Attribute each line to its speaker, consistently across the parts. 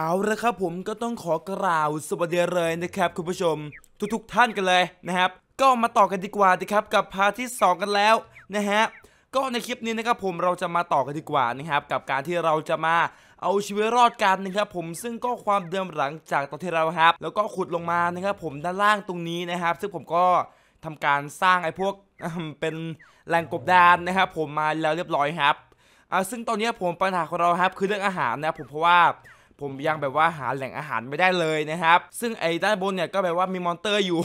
Speaker 1: เอาละครับผมก็ต้องขอกล่าวสวัสดีเลยนะครับคุณผู้ชม ทุกๆท่านกันเลยนะครับ ก็มาต่อกันดีกว่านะครับกับพาร์ทที่ 2 กันแล้วนะฮะก็ในคลิปนี้นะครับผมเราจะมาต่อกันดีกว่านะครับกับการที่เราจะมาเอาชีวิตรอดกันนะครับผมซึ่งก็ความเดิมหลังจากตอนที่เราครับ แล้วก็ขุดลงมานะครับผมด้านล่างตรงนี้นะครับ ซึ่งผมก็ทำการสร้างไอ้พวกเป็นแหล่งกบดานนะครับผมมาแล้วเรียบร้อยครับอ่าซึ่งตอนนี้ผมปัญหาของเราครับคือเรื่องอาหารนะครับผมเพราะว่า ผมยังแบบว่าหาแหล่งอาหารไม่ได้เลยนะครับ ซึ่งไอ้ด้านบนเนี่ยก็แบบว่ามีมอนเตอร์อยู่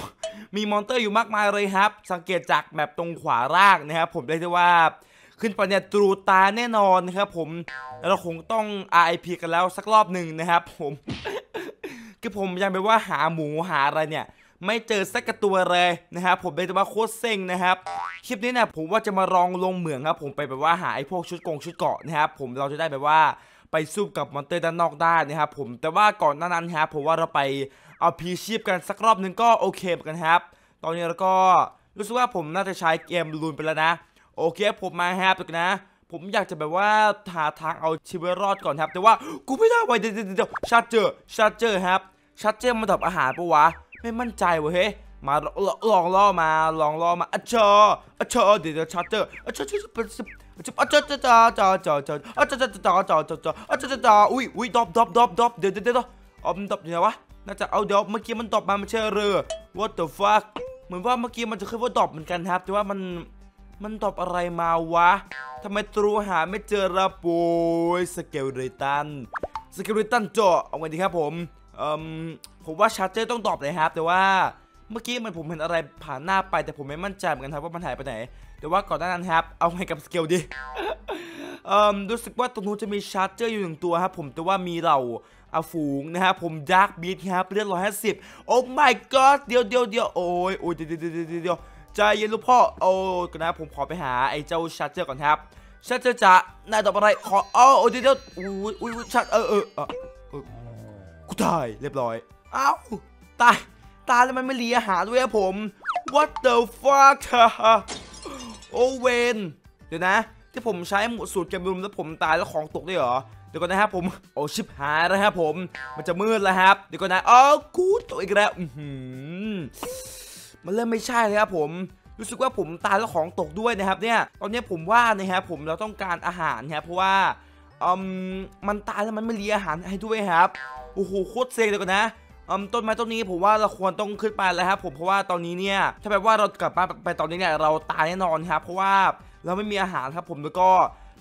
Speaker 1: มีมอนเตอร์อยู่มากมายเลยครับ สังเกตจากแมปตรงขวาล่างนะครับผมได้ได้ว่าขึ้นไปเนี่ยตรูตาแน่นอนนะครับผมแล้วเราคงต้อง RIP กันแล้วสักรอบหนึ่งนะครับ ผมคือผมยังแบบว่าหาหมูหาอะไรเนี่ย ไม่เจอสักตัวเลยนะครับผมเลยจะว่าโคตรเซ็งนะครับคลิปนี้เนี่ยผมว่าจะมาลองลงเหมืองครับ ผมไปแบบว่าหาไอ้พวกชุดกงชุดเกาะนะครับผมเราจะได้แบบว่า ไปสู้กับมอนเตอร์ด้านนอกได้นะครับผมแต่ว่าก่อนหน้านั้นครับผมว่าเราไปเอาพีชีพกันสักรอบนึงก็โอเคเหมือนกันครับ ตอนนี้เราก็รู้สึกว่าผมน่าจะใช้เกมลูนไปแล้วนะ โอเคผมมาแฮปนะ ผมอยากจะแบบว่าหาทางเอาชีวิตรอดก่อนครับ แต่ว่ากูไม่ได้ไวเดี๋ยวเดี๋ยวชาร์เจอร์ชาร์เจอร์ครับชาร์เจอร์มันดับอาหารปะวะ ไม่มั่นใจว้ยเฮ้มาลองล่อมาลองล่อมาอะเชออะเชอเดี๋ยวเดี๋ยวชาร์เจอร์อะเชอ เชอเป็นสิบอะเชอจ้าจ้าจ้าจ้าจ้าจ้าจ้าจ้าจ้าจ้าจ้าจ้าจ้าจ้าอุ้ยอุ้ยดอบดอบดอบดอบเดี๋ยวเดี๋ยวเดี๋ยวอ๋อมันดอบอยู่ไหนวะน่าจะเอาเดี๋ยวเมื่อกี้มันดอบมาไม่ใช่เรือ what the fuck เหมือนว่าเมื่อกี้มันจะขึ้นว่าดอบเหมือนกันครับแต่ว่ามันมันตอบอะไรมาวะทำไมตรูหาไม่เจอระปุยสเกลเรตันสเกลเรตันเจาะเอาไงดีครับผมเอ่มผมว่าชาร์เจอร์ต้องตอบเลยครับ แต่ว่า เมื่อกี้มันผมเห็นอะไรผ่านหน้าไปแต่ผมไม่มั่นใจเหมือนกันครับว่ามันหายไปไหนแต่ว่าก่อนหน้านั้นครับ เอาไงกับสเกลดีเอ่มรู้สึกว่าตรงนู้นจะมีชาร์เจอร์อยู่หนึ่งตัวครับผมแต่ว่ามีเราอาฝูงนะครับผมดาร์กบีทครับเลือดร้อยห้าสิบโอ้ my god เดี๋ยวเดี๋ยวเดี๋ยวโอ้ยโอ้ยเดี๋ยวเดี๋ยวเดี๋ยวเดียวใจเย็นลูกพ่อโอ้กันนะผมขอไปหาไอ้เจ้าชาร์เจอร์ก่อนครับชาร์เจอร์จะนายตอบอะไรขอโอ้โอ้เดี๋ยวเดี๋ยวอุ้ยอุ้ยชาร์เออเออเออเออกูตายเรียบร้อยอ้าวตาย ตายแล้วมันไม่รีอาหารด้วยครับผม what the fuck โอเวนเดี๋ยวนะ ที่ผมใช้หมดสูตรเกมรุมแล้วผมตายแล้วของตกด้วยเหรอเดี๋ยวก่อนนะครับผมโอ้ชิบหายแล้วครับผม มันจะมืดแล้วครับเดี๋ยวก่อนนะอ๋อกูตกอีกแล้วอือหือมันเริ่มไม่ใช่เลยครับผมรู้สึกว่าผมตายแล้วของตกด้วยนะครับเนี่ย ตอนนี้ผมว่านะครับผมเราต้องการอาหารครับเพราะว่าอืมมันตายแล้วมันไม่เลียอาหารให้ด้วยครับ โอ้โหโคตรเซ็งเลยก่อนนะ อืมต้นไม้ต้นนี้ผมว่าเราควรต้องขึ้นไปแล้วครับผมเพราะว่าตอนนี้เนี่ยถ้าแบบว่าเรากลับบ้านไปตอนนี้เนี่ยเราตายแน่นอนครับ เพราะว่าเราไม่มีอาหารครับผมแล้วก็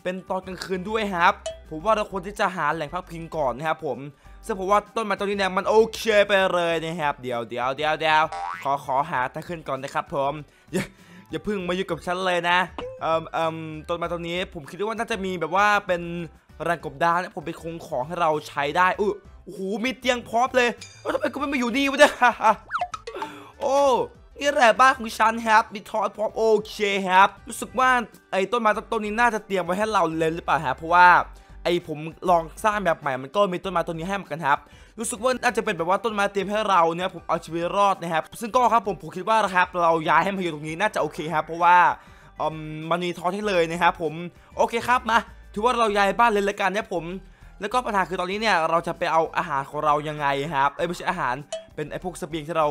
Speaker 1: เป็นตอนกลางคืนด้วยครับ ผมว่าเราควรที่จะหาแหล่งพักพิงก่อนนะครับผมซึ่งผมว่าต้นไม้ต้นนี้เนี่ยมันโอเคไปเลยนะครับเดี๋ยวเดี๋ยวเดี๋ยวเดี๋ยวขอขอหาทางขึ้นก่อนนะครับผมอย่าอย่าพิ่งมาอยุ่กับฉันเลยนะเอ่มเอ่มต้นไม้ต้นนี้ผมคิดว่าน่าจะมีแบบว่าเป็นแรงกบดานผมไปคงของให้เราใช้ได้อุ้ย โอ้โหมีเตียงพร้อมเลยเอ้าทำไมกูไม่มาอยู่นี่วะเนี่ยโอ้นี่แหละบ้านของฉันครับมีทอดพร้อมโอเคครับ รู้สึกว่าไอ้ต้นไม้ต้นนี้น่าจะเตรียมไว้ให้เราเลยหรือเปล่าครับเพราะว่าไอ้ผมลองสร้างแบบใหม่ มันก็มีต้นไม้ต้นนี้ให้เหมือนกันครับ รู้สึกว่าน่าจะเป็นแบบว่าต้นไม้เตรียมให้เราเนี่ยผมเอาชีวิตรอดนะครับ ซึ่งก็ครับผมผมคิดว่านะครับ เราย้ายให้มาอยู่ตรงนี้น่าจะโอเคครับ เพราะว่าอืมมันมีทอดให้เลยนะครับผม โอเคครับมา ถือว่าเราย้ายบ้านเลยละกันเนี่ยผม แล้วก็ปัญหาคือตอนนี้เนี่ยเราจะไปเอาอาหารของเรายังไงครับเอ้ยไม่ใช่อาหารเป็นไอ้พวกสเสบียงที่เรา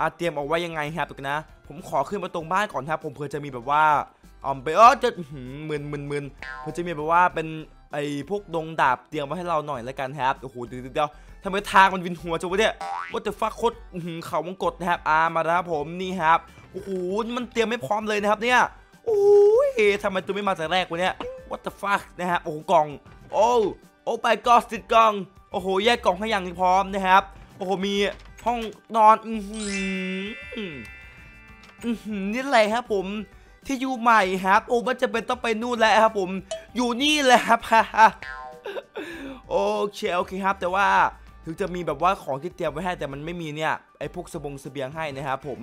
Speaker 1: อาเตรียมเอาไว้ยังไงครับถูกนะ ผมขอขึ้นมาตรงบ้านก่อนครับ ผมเพื่อจะมีแบบว่าอ๋อไปเออจะหือมึนมึนมึนเพื่อจะมีแบบว่าเป็นไอ้พวกดงดาบเตรียมไว้ให้เราหน่อยแล้วกันครับโอ้โหเดี๋ยวเดี๋ยวทำไมทางมันวินหัวจังวะเนี่ยว่าจะฟักโคตรหือเขาวงกดนะครับอามาแล้วครับผมนี่ครับโอ้โหมันเตรียมไม่พร้อมเลยนะครับเนี่ยโอ้ยทำไมตัวไม่มาแต่แรกวะเนี่ย what the fuck นะครับโอ้โหกล่อง โอ้ โอ้ไปก็ติดกล่อง โอ้โห แยกกล่องให้อย่างพร้อมนะครับ โอ้โห มีห้องนอน อือหืออือหือนี่แหละครับผมที่อยู่ใหม่ครับ โอ้มันจะเป็นต้องไปนู่นแล้วครับผม อยู่นี่แหละครับโอเคโอเคครับ แต่ว่าถึงจะมีแบบว่าของที่เตรียมไว้ให้แต่มันไม่มีเนี่ยไอ้พวกสบงเสบียงให้นะครับผม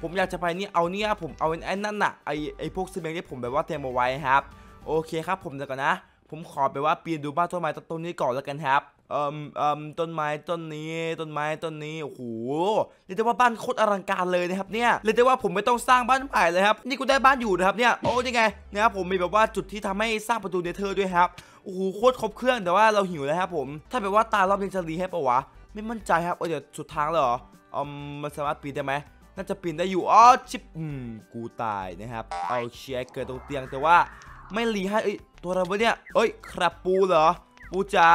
Speaker 1: ผมอยากจะไปนี่เอาเนี่ยผมเอาไอ้นั่นน่ะไอ้ไอ้พวกเสบียงที่ผมแบบว่าเตรียมเอาไว้ครับ โอเคครับผมเดี๋ยวก่อนนะ ผมขอไปว่าปีนดูบ้านต้นไม้ต้นนี้ก่อนแล้วกันครับเอ่มเอ่มต้นไม้ต้นนี้ ต้นไม้ต้นนี้โอ้โหเรียกได้ว่าบ้านโคตรอลังการเลยนะครับเนี่ยเรียกได้ว่าผมไม่ต้องสร้างบ้านใหม่เลยครับนี่กูได้บ้านอยู่นะครับเนี่ยโอ้ยังไงนะครับผมมีแบบว่าจุดที่ทำให้สร้างประตูเนเธอร์ด้วยครับโอ้โหโคตรครบเครื่องแต่ว่าเราหิวแล้วครับผมถ้าแบบว่าตารอบนี้จะรีให้ปะวะไม่มั่นใจครับเออเดี๋ยวสุดทางเลยเหรออืมมันสามารถปีนได้ไหมน่าจะปีนได้อยู่อ๋อชิปอืมกูตายนะครับเอาเชียร์เกิดตรงเตียงแต่ว่า ไม่รีให้เอ้ยตัวอะไรวะเนี่ยเอ้ยครับปูเหรอ ปูจ๋า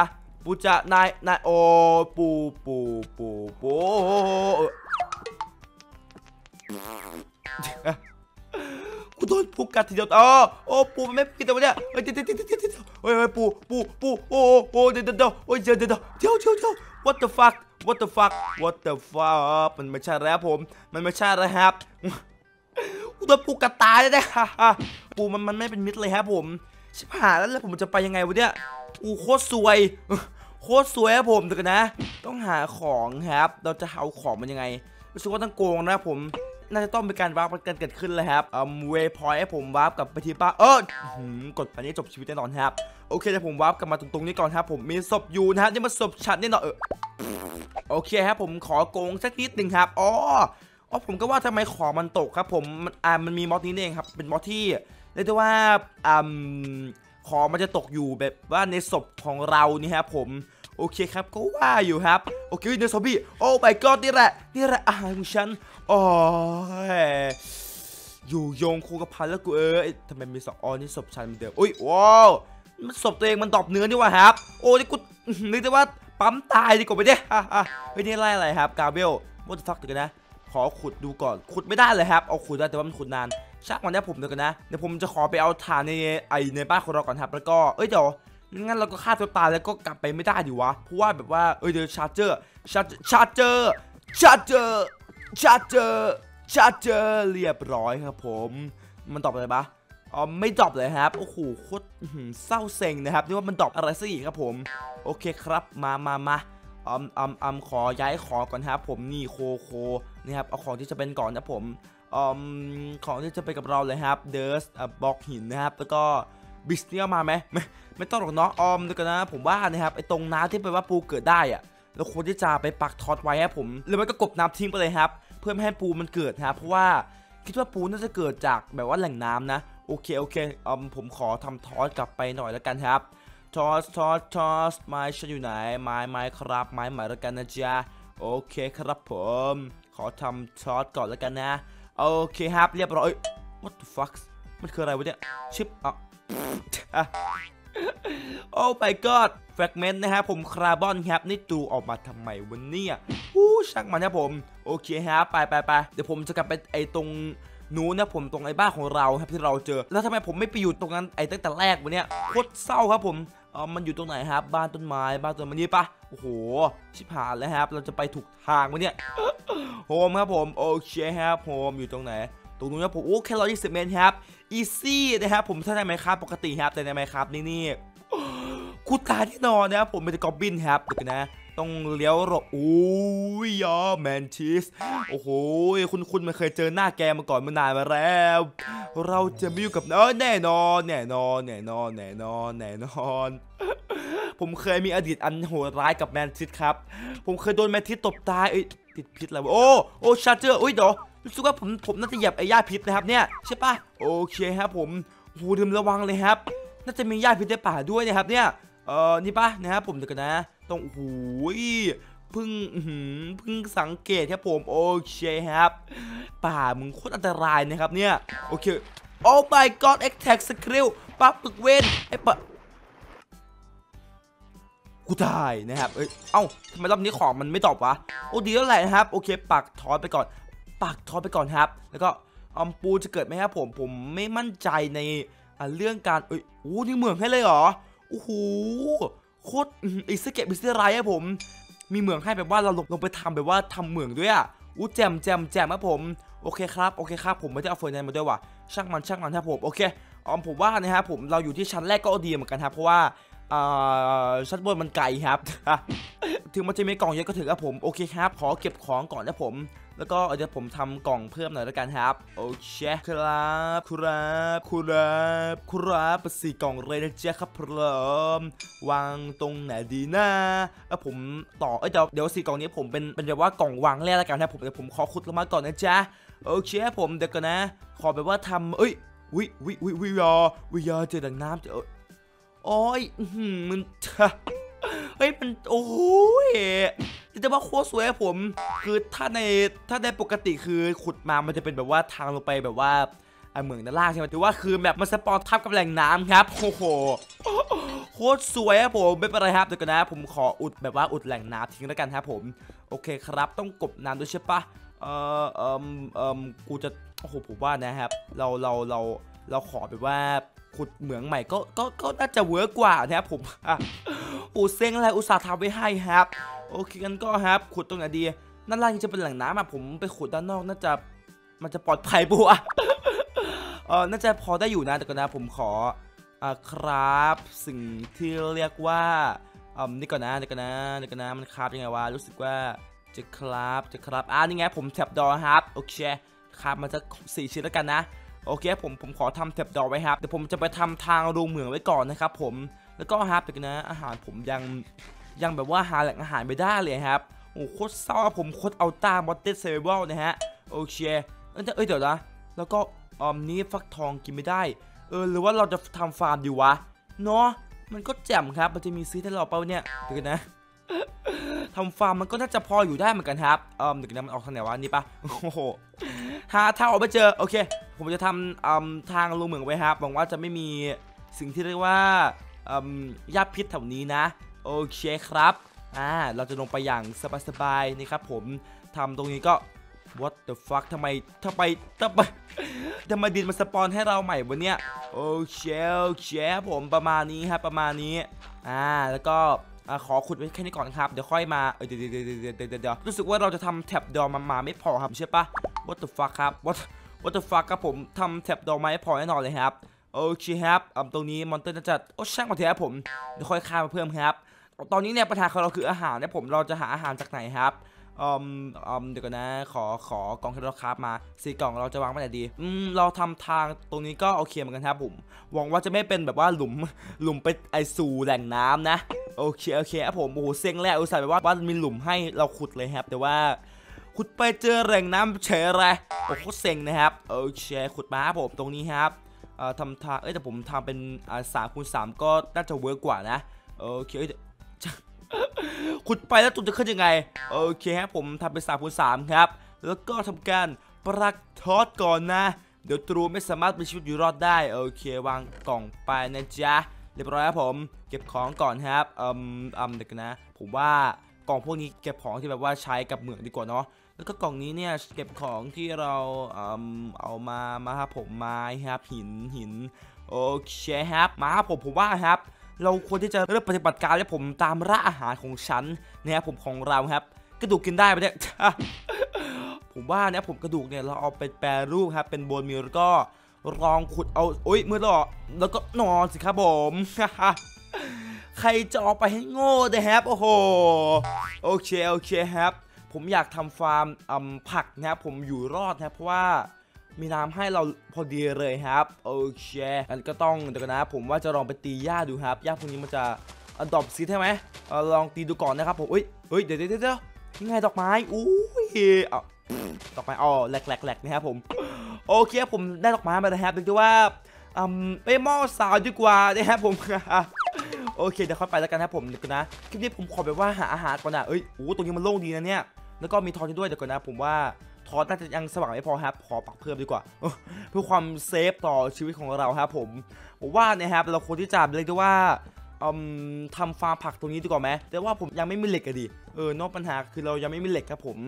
Speaker 1: ปูจ๋านายนายโอ้ปูปูปูปูกูโดนปูกัดทีเดียวอ๋อโอ้ปูมันไม่ปิดแต่วะเนี่ยเฮ้ยเดี๋ยวเดี๋ยวเดี๋ยวเฮ้ยเฮ้ยปูปูปูโอ้โอ้เดี๋ยวเดี๋ยวเฮ้ยเดี๋ยวเดี๋ยวเดี๋ยวเดี๋ยวเดี๋ยวเดี๋ยว what the fuck what the fuck what the fuck มันไม่ใช่แล้วผม มันไม่ใช่แล้วครับ กูโดนปูกัดตายเลยนะฮ่าฮ่าปูมันมันไม่เป็นมิตรเลยครับผมชิบหายแล้วแล้วผมจะไปยังไงวะเนี่ยอูโคตรซวย โคตรสวยครับผมเดี๋ยวกันนะ ต้องหาของครับ เราจะเอาของมันยังไงรู้สึกว่าต้องโกงนะผมน่าจะต้องเป็นการวาร์ปกันเกิดขึ้นเลยครับเอืมเวพอยให้ผมวาร์ปกลับไปที่ป้าเออกดไปนี้จบชีวิตแน่นอนครับ โอเคเดี๋ยวผมวาร์ปกลับมาตรงๆนี้ก่อนครับ ผมมีศพอยู่นะฮะนี่มันศพฉันแน่นอนเออโอเคครับผมขอโกงสักนิดหนึ่งครับอ๋อ อ๋อผมก็ว่าทำไมของมันตกครับผมมันอ่ามันมีมอดนี้เองครับ เป็นมอดที่เรียกได้ว่าอืมของมันจะตกอยู่แบบว่าในศพของเรานี่ครับผมโอเคครับก็ว่าอยู่ครับ โอเคเนื้อซอมบี้โอ้ my god นี่แหละนี่แหละอาหารของฉันอ้ยอยู่โยงคูกระพันแล้วกูเออทำไมมีสองอ๋อนี่ศพฉันเหมือนเดิมอุ้ยว้าวมันศพตัวเองมันตอบเนื้อนี่ว่าครับ โอ้นี่กูนึกได้ว่าปั๊มตายดีกว่าไปเนี่ยอะอะเฮ้ยนี่ไล่อะไรครับกาเบลว่าจะฟักเดี๋ยวกันนะ ขอขุดดูก่อน ขุดไม่ได้เลยครับ เอาขุดได้แต่ว่ามันขุดนานช่างมันนะผมเดี๋ยวกันนะ เดี๋ยวผมจะขอไปเอาถ่านในไอในบ้านของเราก่อนครับ แล้วก็ เอ้ยเดี๋ยวงั้นเราก็ฆ่าตัวตายแล้วก็กลับไปไม่ได้ดิวะ เพราะว่าแบบว่า เอ้ยเดี๋ยวชาร์เจอร์ ชาร์ชาร์เจอร์ ชาร์เจอร์ ชาร์เจอร์ ชาร์เจอร์เรียบร้อยครับผม มันตอบอะไรปะอ๋อไม่ตอบเลยครับ โอ้โหโคตรเศร้าเซ็งนะครับนี่ว่ามันตอบอะไรซะอีกครับผม โอเคครับ มามามาอืมอืมอืมขอย้ายของก่อนครับผมนี่โคโค นี่ครับเอาของที่จะเป็นก่อนนะผมอมของที่จะไปกับเราเลยครับเดอร์สบล็อกหินนะครับแล้วก็บิสเนียมาไหมไม่ไม่ต้องหรอกเนาะออมเดี๋ยวกันนะผมว่านะครับไอ้ตรงน้ำที่แปว่าปูเกิดได้อะเราควรที่จะไปปักทอดไว้ครับผมหรือไม่ก็กบน้ำทิ้งไปเลยครับ เพื่อไม่ให้ปูมันเกิดนะครับเพราะว่าคิดว่าปูน่าจะเกิดจากแบบว่าแหล่งน้ำนะโอเคโอเคออมผมขอทำทอสกลับไปหน่อยแล้วกันครับทอสทอสทอสไม้ฉันอยู่ไหนไม้ไม้ครับไม้ใหม่แล้วกันนะจ๊ะโอเคครับผม ขอทำทอสก่อนแล้วกันนะ โอเคครับ เรียบร้อย what the fuck มันคืออะไรวะเนี่ย ชิปอะโอ้ my god แฟกเมนต์นะครับผมคาร์บอนครับนี่ตูออกมาทำไมวันนี้อู้ช่างมันครับผม โอเคครับไปไปไปเดี๋ยวผมจะกลับไปไอตรงนู้นนะผมตรงไอ้บ้านของเราครับที่เราเจอ แล้วทำไมผมไม่ไปอยู่ตรงนั้นไอ้ตั้งแต่แรกวันเนี้ยโคตรเศร้าครับผม เออมันอยู่ตรงไหนครับ บ้านต้นไม้บ้านต้นไม้นี่ปะโอ้โห ชิบหายแล้วครับ เราจะไปถูกทางวะเนี่ยโฮมครับผมโอเคครับโฮมอยู่ตรงไหนตรงนู้นครับผมโอ้แค่ร้อยยี่สิบเมตรครับอีซี่นะครับผมถ้าในไมค์ครับปกติครับแต่ในไมค์ครับนี่นี่กูตายแน่นอนนะครับผมเป็นกอบบินครับเดี๋ยวกันนะ ต้องเลี้ยวหลบโอ้ยยอแมนชีสโอ้โหคุณคุณมันเคยเจอหน้าแกมาก่อนมื่อนานมาแล้ว เราจะไม่อยู่กับเออแน่นอนแน่นอนแน่นอนแน่นอนแน่นอนผมเคยมีอดีตอันโหดร้ายกับแมนทิสครับ ผมเคยโดนแมนทิสตบตายเอ้ยติดพิษอะไรวโอ้โอ้ชาเจอร์อุ้ยเดี๋ยวรู้สึกว่าผมผมน่าจะเหยียบไอ้ยาพิษนะครับเนี่ยใช่ปะโอเคครับผมโหลืมระวังเลยครับ น่าจะมียาพิษในป่าด้วยนะครับเนี่ยเออนี่ปะนะครับผมเดี๋ยวกันนะ ต้องโอ้ยพิ่งหือเพิ่งสังเกตครับผมโอเคครับ ป่ามึงโคตรอันตรายนะครับเนี่ย โอเคโอ้ my god attack skill ปั๊บปึกเวนไอ้ปะกูตายนะครับ เอ้ย เอ้าทำไมรอบนี้ของมันไม่ตอบวะ โอ้ดีแล้วแหละนะครับ โอเค ปักทอดไปก่อน ปักทอดไปก่อนครับ แล้วก็อมปูจะเกิดไหมครับผม ผมไม่มั่นใจในเรื่องการ เอ้ยโอ้นี่เหมืองให้เลยเหรอ โอ้โห โคตรอีสเก็ตบิสเตอร์ไรครับผม มีเหมืองให้แบบว่าเราลงลงไปทำแบบว่าทำเหมืองด้วยอะอู้แจมแจมแจมครับผมโอเคครับโอเคครับผมไม่ได้เอาเฟอร์นันมาด้วยว่ะช่างมันช่างมันครับผมโอเคอ๋อผมว่านะครับผมเราอยู่ที่ชั้นแรกก็ดีเหมือนกันครับเพราะว่าอ่าชั้นบนมันไกลครับ ถึงมันจะมีกล่องเยอะก็ถือครับผมโอเคครับ ขอเก็บของก่อนนะผม แล้วก็เดี๋ยวผมทำกล่องเพิ่มหน่อยแล้วกันครับโอเคครับครับครับครับปสี่กล่องเลยนะเจ๊ครับผมวางตรงไหนดีนะแล้วผมต่อเอ้ยเดี๋ยวเดี๋ยวสี่กล่องนี้ผมเป็นเป็นแบบว่ากล่องวางแรกแล้วกันนะผมเดี๋ยวผมขอขุดลงมาก่อนนะจ๊ะโอเคผมเดี๋ยวก่อนนะ ขอแบบว่าทำเอ้ยวิวิวิวิยาวิยาเจอดังน้ำเจอโอ้ยอื้อหือมันเฮ้ยมันโอ้โหยแต่ว่าโคตรสวยผม คือถ้าในถ้าในปกติคือขุดมามันจะเป็นแบบว่าทางลงไปแบบว่าอะเหมืองด้านล่างใช่ไหมแต่ว่าคือแบบมันสปอนทับกับแหล่งน้ำครับโอ้โหโคตรสวยอะผมไม่เป็นไรครับเดี๋ยวกันนะ ผมขออุดแบบว่าอุดแหล่งน้ำทิ้งแล้วกันครับผม โอเคครับ ต้องกบน้ำด้วยใช่ปะเออเอมเอมกูจะโอ้โหผมว่านะครับ เราเราเราเราขอแบบว่าขุดเหมืองใหม่ก็ก็ก็น่าจะเวิร์กกว่านะครับผม อูเซ็งอะไรอุตส่าห์ทำไว้ให้ครับ โอเคกันก็ครับ ขุดตรงไหนดีด้านล่างจะเป็นแหล่งน้ำอะผมไปขุดด้านนอกน่าจะมันจะปลอดภัยปัวะเออน่าจะพอได้อยู่นะแต่ก็นะผมขออ่าครับสิ่งที่เรียกว่าอืมนี่ก่อนนะนี่ก่อนนะนี่ก่อนนะมันครับยังไงวะรู้สึกว่าจะครับจะครับอ่านี่ไงผมแท็บดอครับโอเคครับมันจะสี่ชิ้นแล้วกันนะโอเคผมผมขอทำแท็บดอไว้ครับเดี๋ยวผมจะไปทำทางรูเหมืองไว้ก่อนนะครับผม แล้วก็ครับแต่นะ อาหารผมยังยังแบบว่าหาแหล่งอาหารไม่ได้เลยครับโอ้โหโคตรเศร้าผมโคตรเอาตามมอตเตอร์เซเบิลนะฮะโอเคเอ้ยเอ้เดี๋ยวนะแล้วก็ออมนี้ฟักทองกินไม่ได้ เออหรือว่าเราจะทำฟาร์มดีวะเนาะมันก็แจ่มครับมันจะมีซีดให้เราเปล่าเนี่ยเดี๋ยวนะทำฟาร์มมันก็น่าจะพออยู่ได้เหมือนกันครับเออเดี๋ยวกันนะมันออกทางไหนวะนี่ปะโอ้โหหาทางออกไม่เจอโอเค ผมจะทำอืมทางลงเหมืองไว้ครับหวังว่าจะไม่มีสิ่งที่เรียกว่า ยาพิษแถวนี้นะ โอเคครับอ่าเราจะลงไปอย่างสบายๆนี่ครับผมทำตรงนี้ก็ what the fuck ทำไมทำไมทำไมทำไมดินมาสปอนให้เราใหม่วะเนี่ยโอเคโอเคผมประมาณนี้ครับประมาณนี้อ่าแล้วก็อขอขุดไว้แค่นี้ก่อนครับ เดี๋ยวค่อยมาเดี๋ยวเดี๋ยวเดี๋ยวเดี๋ยวเดี๋ยวเดี๋ยวรู้สึกว่าเราจะทำแท็บดอมามาไม่พอครับใช่ปะ what the fuck ครับ what what the fuck ครับผมทำแท็บดอมาไม่พอแน่นอนเลยครับ โอเคครับอ่าตรงนี้มอนเตอร์น่าจะโอ้ช่างมาเถอะครับผมเดี๋ยวค่อยข้ามาเพิ่มครับ ตอนนี้เนี่ยปัญหาของเราคืออาหารนี่ยผมเราจะหาอาหารจากไหนครับอืมอืมเดี๋ยวก่อนนะขอขอกล่องที่เราคราฟมาสี่กล่องเราจะวางไว้ไหนดีอืมเราทำทางตรงนี้ก็โอเคเหมือนกันครับผมหวังว่าจะไม่เป็นแบบว่าหลุมหลุมไปไอสู่แหล่งน้ำนะโอเคโอเคครับผมโอ้โหเซ็งแรกอุตส่าห์แบบว่าว่ามีหลุมให้เราขุดเลยครับ แต่ว่าขุดไปเจอแหล่งน้ำเฉยอะไรโอ้โหเซ็งนะครับโอเคขุดมาครับผมตรงนี้ครับ ทำทางเอ้ยแต่ผมทำเป็นสามคูณสามก็น่าจะเวิร์กกว่านะโอเคขุดไปแล้วตุ่มจะขึ้นยังไงโอเคครับผมทำเป็นสามคูณสามครับ แล้วก็ทำการปรักทอดก่อนนะ เดี๋ยวตรูไม่สามารถมีชีวิตอยู่รอดได้โอเควางกล่องไปนะจ๊ะเรียบร้อยครับผมเก็บของก่อนครับอืมอืมเด็กนะ ผมว่ากล่องพวกนี้เก็บของที่แบบว่าใช้กับเหมืองดีกว่าเนาะ แล้วก็กล่องนี้เนี่ยเก็บของที่เราเอามามาครับผมไม้ครับหินหินโอเคครับมาครับผมผมว่าครับ เราควรที่จะเริ่มปฏิบัติการและผมตามล่าอาหารของฉันนะครับผมของเราครับ กระดูกกินได้ไหมเนี่ยผมว่าเนี่ยผมกระดูกเนี่ยเราเอาไปแปรรูปครับเป็นโบนมิลแล้วก็ลองขุดเอาโอ้ยมือหรอแล้วก็นอนสิครับผมใครจะออกไปให้โง่นะครับโอ้โหโอเคโอเคครับ ผมอยากทำฟาร์มผักนะครับผมอยู่รอดนะเพราะว่ามีน้ำให้เราพอดีเลยครับโอเคงั้นก็ต้องเดี๋ยวกันนะ ผมว่าจะลองไปตีหญ้าดูครับหญ้าพวกนี้มันจะอดอบซีใช่ไหมอลองตีดูก่อนนะครับผมเอ้ยเฮ้ยเดี๋ยวเดี๋ยวเดี๋ยวนี่ไงดอกไม้อุ้ยเอาดอกไม้อ๋อแหลกแหลกแหลกนะครับผมโอเคผมได้ดอกไม้มาแล้วครับเดี๋ยวดูว่าอืมไปหม้อสาวดีกว่านะครับผมโอเคเดี๋ยวค่อยไปแล้วกันนะครับผมเดี๋ยวกันนะคลิปนี้ผมขอแบบว่าหาอาหารก่อนนะเอ้ยโอ้ตรงนี้มันโล่งดีนะเนี่ย แล้วก็มีทอนด้วยเดี๋ยวก่อนนะผมว่าทอนน่าจะยังสว่างไม่พอครับขอปักเพิ่มดีกว่า เพื่อความเซฟต่อชีวิตของเราครับผมผมว่าเนะครับเราควรที่จะเรียกได้ว่าทำฟาร์มผักตรงนี้ดีกว่าไหมแต่ว่าผมยังไม่มีเหล็กอะดิเออนอกปัญหาคือเรายังไม่มีเหล็กครับผม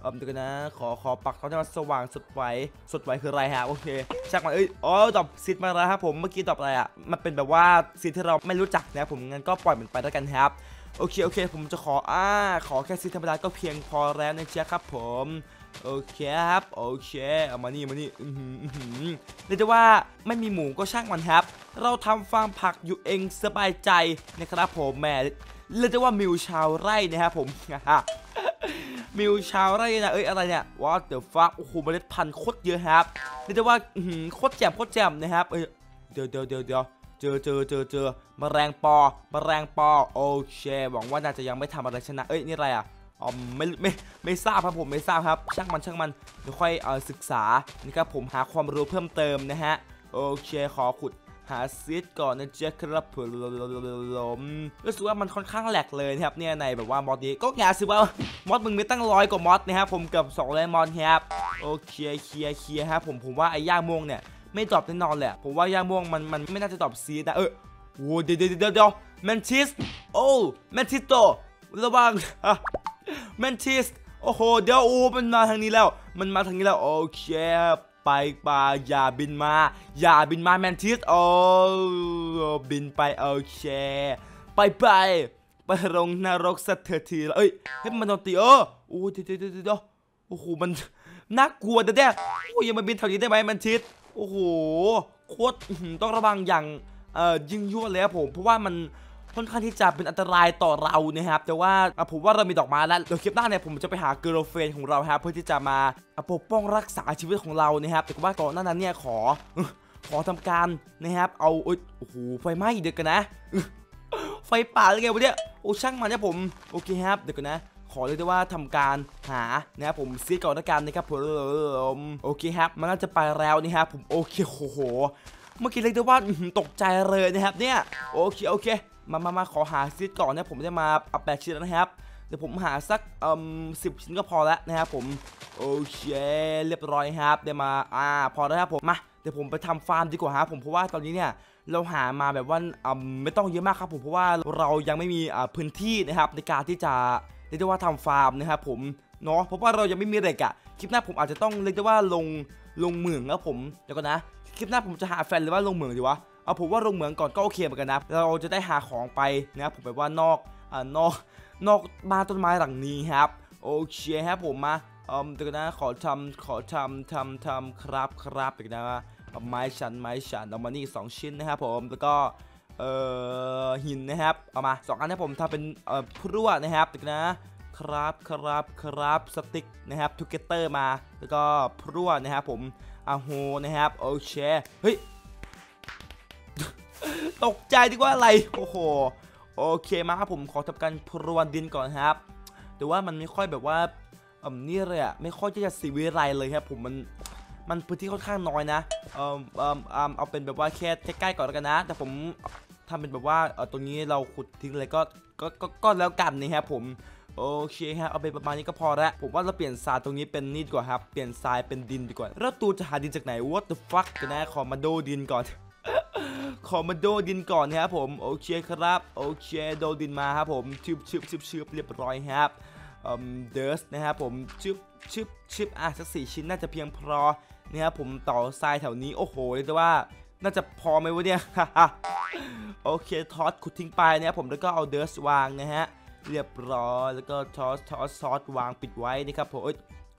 Speaker 1: เออเดี๋ยวกันนะขอขอปักเขาจะมาสว่างสุดไว้สุดไว้คืออะไรฮะโอเคชักมาเอ้ยอ๋อดอกซิดมาแล้วครับผมเมื่อกี้ดอกอะไรอะมันเป็นแบบว่าซิดที่เราไม่รู้จักนะผมงั้นก็ปล่อยมันไปแล้วกันครับ โอเคโอเค ผมจะขออ่าขอแค่ซิธรรมดาก็เพียงพอแล้วนะเชียครับผมโอเคครับโอเคเอามานี่มานี่อือหือเรียกได้ว่าไม่มีหมูก็ช่างมันครับ เราทำฟาร์มผักอยู่เองสบายใจนะครับผมแม่เรียกได้ว่ามิวชาวไร่นะครับผมมิวชาวไร่นะเอ้ยอะไรเนี่ย what the fuck โอ้โหเมล็ดพันธุ์โคตรเยอะครับเรียกได้ว่าโคตรแจ่มโคตรแจ่มนะครับเอ้ยเดี๋ยวเดี๋ยวเดี๋ยวเดี๋ยว เจอเจอเจอเจอมแมลงปอมแมลงปอโอเคหวังว่าน่าจะยังไม่ทำอะไรชนะเอ้ยนี่อะไรอะอ๋อไม่ไม่ไม่ทราบครับผมไม่ทราบครับ ช่างมันช่างมันเดี๋ยวค่อยเออศึกษานี่ครับผมหาความรู้เพิ่มเติมนะฮะโอเคขอขุดหาซีดก่อนนะเจ๊ครับผมรู้สึกว่ามันค่อนข้างแหลกเลยนะครับเนี่ยในแบบว่ามอดนี้ก็งาสิว่ามอดมึงมีตั้งร้อยกว่ามอดนะครับผมเกือบสองร้อยมอดครับโอเคเคลียร์เคลียร์ครับผมผมว่าไอ้ย่ามงเนี่ย ไม่ตอบแน่นอนแหละ ผมว่าย่าม่วงมันมันไม่น่าจะตอบซีดนะเออโอ้เดี๋ยวเดี๋ยวเดี๋ยวเดี๋ยวแมนทิสโอ้แมนทิสโตระวังแมนทิสโอ้โหเดี๋ยวโอ้มันมาทางนี้แล้ว มันมาทางนี้แล้วโอเคไปปาอย่าบินมา อย่าบินมาแมนทิสโอ้บินไปโอเคไปไปไปลงนรกสักเถอทีละเอ้ยเฮ้มันโดนตีเออโอ้เดี๋ยวเดี๋ยวเดี๋ยวเดี๋ยวโอ้โหมันน่ากลัวแต่เนี่ยโอ้ยยังมาบินแถวนี้ได้ไหมแมนทิส โอ้โหโคตรต้องระวังอย่างเอ่อยิ่งยวดเลยครับผมเพราะว่ามันค่อนข้างที่จะเป็นอันตรายต่อเรานะครับ แต่ว่าผมว่าเรามีดอกไม้แล้วเดี๋ยวคลิปหน้าเนี่ยผมจะไปหาเกิร์ลเฟนของเราครับเพื่อที่จะมาปกป้องรักษาชีวิตของเรานะครับแต่ว่าก่อนหน้านั้นเนี่ยขอ ขอทำการนะครับ เอาโอ้โหไฟไหม้เดี๋ยวกันนะไฟป่าหรือไงวะเนี่ยโอ้ช่างมันเนี่ยผมโอเคครับเดี๋ยวกันนะ ขอเลยได้ว่าทำการหานะครับผมซีดก่อนละกันนะครับผมโอเคครับ มันน่าจะไปแล้วนะครับผมโอเคโอ้โห เมื่อกี้เรียกได้ว่าตกใจเลยนะครับเนี่ยโอเคโอเค มามามาขอหาซีดก่อนนะผมได้มาอัปแปดชิ้นนะครับเดี๋ยวผมหาสักอืมสิบชิ้นก็พอแล้วนะครับผมโอเคเรียบร้อยครับเดี๋ยวมาอ่าพอแล้วครับผมมาเดี๋ยวผมไปทำฟาร์มดีกว่าครับผมเพราะว่าตอนนี้เนี่ยเราหามาแบบว่าอืมไม่ต้องเยอะมากครับผมเพราะว่าเรายังไม่มีอ่าพื้นที่นะครับในการที่จะเรียกได้ว่าทำฟาร์มนะครับผมเนาะเพราะว่าเรายังไม่มีเหล็กอะคลิปหน้าผมอาจจะต้องเรียกได้ว่าลงลงเหมืองครับผมเดี๋ยวก่อนนะคลิปหน้าผมจะหาแฟนหรือว่าลงเหมืองดีวะเอาผมว่าลงเหมืองก่อนก็โอเคเหมือนกันนะเราจะได้หาของไปนะครับผมแบบว่านอกอ่านอกนอกบ้านต้นไม้หลังนี้ครับโอเคครับผมมาเอืมเดี๋ยวกันนะขอทำขอทำทำทำครับครับเดี๋ยวกันนะไม้ฉันไม้ฉันเอามานี่สองชิ้นนะครับผมแล้วก็ เอ่อหินนะครับ เอามาสองอันนะผมทำเป็นเอ่อพรั่วนะครับนะครับครับครับสติ๊กนะครับทูเกเตอร์มา แล้วก็พรั่วนะครับผมอาโหนะครับโอเคเฮ้ยตกใจดีกว่าอะไรโอ้โหโอเคมาครับผมขอทำการพรวนดินก่อนครับ แต่ว่ามันไม่ค่อยแบบว่าเอ่มนี่เลยอะไม่ค่อยจะสีวิไลเลยครับผมมันมันพื้นที่ค่อนข้างน้อยนะเอ่มเอ่มเอ่มเอาเป็นแบบว่าแค่ใกล้ๆก่อนแล้วกันนะ แต่ผม ทำเป็นแบบว่าเออตรงนี้เราขุดทิ้งเลยก็ก็ก็ก็แล้วกันนะครับผมโอเคครับเอาไปประมาณนี้ก็พอละผมว่าเราเปลี่ยนทรายตรงนี้เป็นนี่ดีกว่าครับ เปลี่ยนทรายเป็นดินดีกว่าแล้วตูจะหาดินจากไหน what the fuck กันนะขอมาโดดินก่อน ขอมาโดดินก่อนนะครับผมโอเคครับโอเคโดดินมาครับผมชึบชึบชึบชึบเรียบร้อยครับเอ่มเดสนะครับผมชึบชึบชึบอะสักสี่ชิ้นน่าจะเพียงพอนะครับผมต่อทรายแถวนี้โอ้โหเรียกว่าน่าจะพอไหมวะเนี่ย โอเคทอสขุดทิ้งไปนะครับผมแล้วก็เอาเดอร์สวางนะฮะเรียบร้อยแล้วก็ทอสทอสซอสวางปิดไว้นะครับผม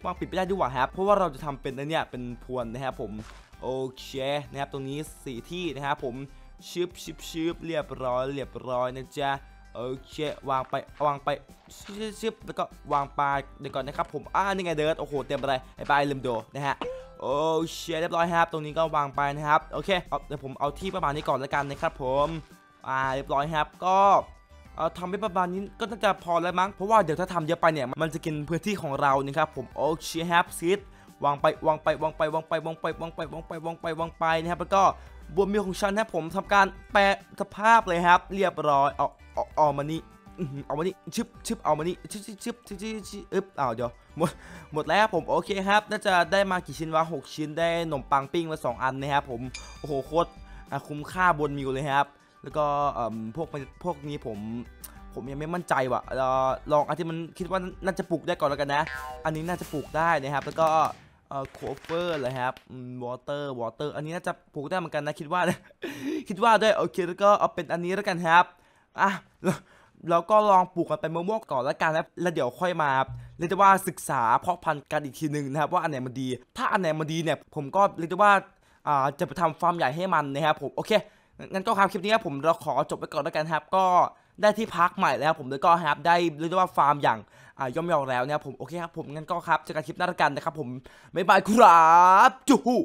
Speaker 1: วางปิดไม่ได้ดีกว่าครับเพราะว่าเราจะทำเป็นอันเนี่ยเป็นพวนนะครับผมโอเคนะครับตรงนี้สี่ที่นะครับผมชึบชึบชึบเรียบร้อยเรียบร้อยนะจ๊ะโอเควางไปวางไปชึบชึบแล้วก็วางไปเดี๋ยวก่อนนะครับผมอ่านี่ไงเดินโอ้โหเต็มเลยไอ้ปลาลืมโดนะฮะ โอเคเรียบร้อยครับตรงนี้ก็วางไปนะครับโอเคเดี๋ยวผมเอาที่ประมาณนี้ก่อนแล้วกันนะครับผมอ่าเรียบร้อยครับก็เอ่อทำไปประมาณนี้ก็น่าจะพอแล้วมั้งเพราะว่าเดี๋ยวถ้าทำเยอะไปเนี่ยมันจะกินพื้นที่ของเรานะครับผมโอเคครับซิดวางไปวางไปวางไปวางไปวางไปวางไปวางไปวางไปวางไปนะครับแล้วก็บวมมีของฉันนะครับผมทำการแปะสภาพเลยครับ เรียบร้อยเอาเอาเอามานี่ เอามานี่ชึบชึบเอามานี่ชึบชึบชึบชึบชึบอึ๊บอ้าวเดี๋ยวหมดหมดแล้วผมโอเคครับ น่าจะได้มากี่ชิ้นวะหกชิ้นได้ขนมปังปิ้งมาสองอันนะครับผมโอ้โหโคตรคุ้มค่าบนมิวเลยครับ แล้วก็พวกพวกนี้ผมผมยังไม่มั่นใจว่ะลองอันที่มันคิดว่าน่าจะปลูกได้ก่อนแล้วกันนะ อันนี้น่าจะปลูกได้นะครับ แล้วก็เอ่อโคเฟอร์เลยครับวอเตอร์วอเตอร์อันนี้น่าจะปลูกได้เหมือนกันนะคิดว่านะคิดว่าด้วยโอเคแล้วก็เอาเป็นอันนี้แล้วกันครับอะ แล้วก็ลองปลูกกันไปมะม่วงก่อนแล้วกันนะแล้วเดี๋ยวค่อยมาเรียกได้ว่าศึกษาเพาะพันธุ์กันอีกทีหนึ่งนะครับว่าอันไหนมันดี ถ้าอันไหนมันดีเนี่ยผมก็เรียกได้ว่าจะไปทำฟาร์มใหญ่ให้มันนะครับผมโอเคงั้นก็ครับคลิปนี้ผมเราขอจบไปก่อนแล้วกันครับ ก็ได้ที่พักใหม่แล้วผมแล้วก็ครับได้เรียกได้ว่าฟาร์มอย่างอ่าย่อมเยาแล้วนะครับผมโอเคครับผมงั้นก็ครับเจอกันคลิปหน้าแล้วกันนะครับผมบ๊ายบายครับจูฮู